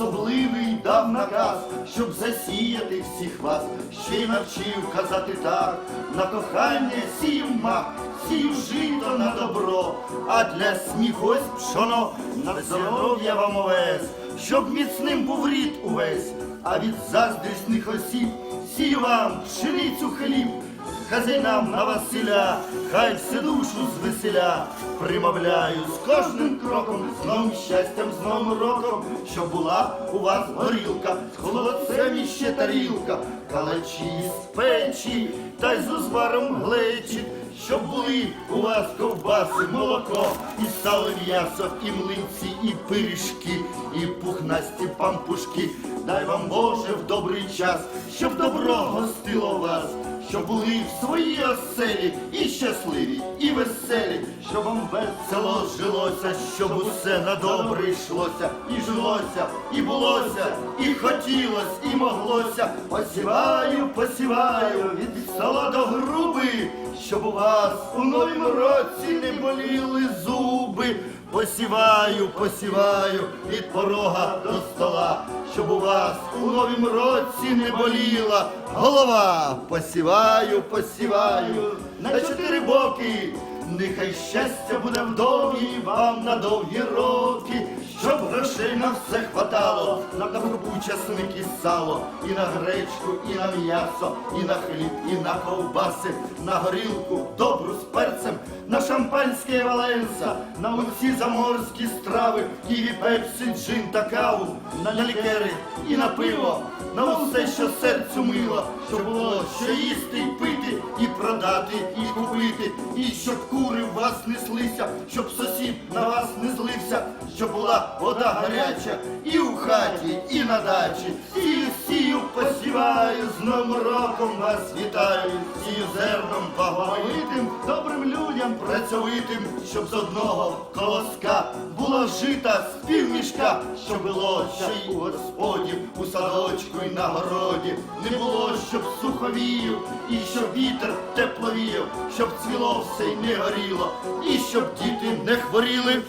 особливий дав наказ, щоб засіяти всіх вас, ще й навчив казати так, на кохання сів мак, сів жито на добро, а для сміху ось пшоно, на здоров'я вам овес, щоб міцним був рід увесь, а від заздрісних осіб сію вам пшеницю хліб. Хазяйнам на Василя, хай все душу звеселя, примовляю з кожним кроком, з новим щастям, з новим роком, щоб була у вас горілка, з холодцем іще тарілка, калачі з печі, та й з узваром глечі, щоб були у вас ковбаси, молоко, і сало м'ясо, і млинці, і пиріжки, і пухнасті пампушки. Дай вам Боже в добрий час, щоб добро гостило вас щоб були в своїй оселі і щасливі, і веселі, щоб вам весело жилося, щоб усе на добре йшлося, і жилося, і булося, і хотілось, і моглося. Посіваю, посіваю від стола до груби, щоб у вас у новім році не боліли. Посіваю, посіваю від порога до стола, щоб у вас у новім році не боліла голова. Посіваю, посіваю на чотири боки. Нехай щастя буде в домі вам на довгі роки, щоб грошей на все хватало, на добру часник і сало, і на гречку, і на м'ясо, і на хліб, і на ковбаси, на горілку, добру з перцем, шампанське Валенса, на усі заморські страви, ківі, пепсі, джин та каву, на лікери і на пиво, на усе, що серцю мило, щоб було що їсти й пити, і продати, і купити, і щоб кури в вас неслися, щоб сусід на вас не злився, щоб була вода гаряча і у хаті, і на дачі. Сію, сію, посіваю, з новим роком вас вітаю, сію зерном добрим людям працьовитим, щоб з одного колоска була жита з півмішка, що було ще й у господів, у садочку й на городі, не було, щоб суховію, і щоб вітер тепловіяв, щоб цвіло все й не горіло, і щоб діти не хворіли.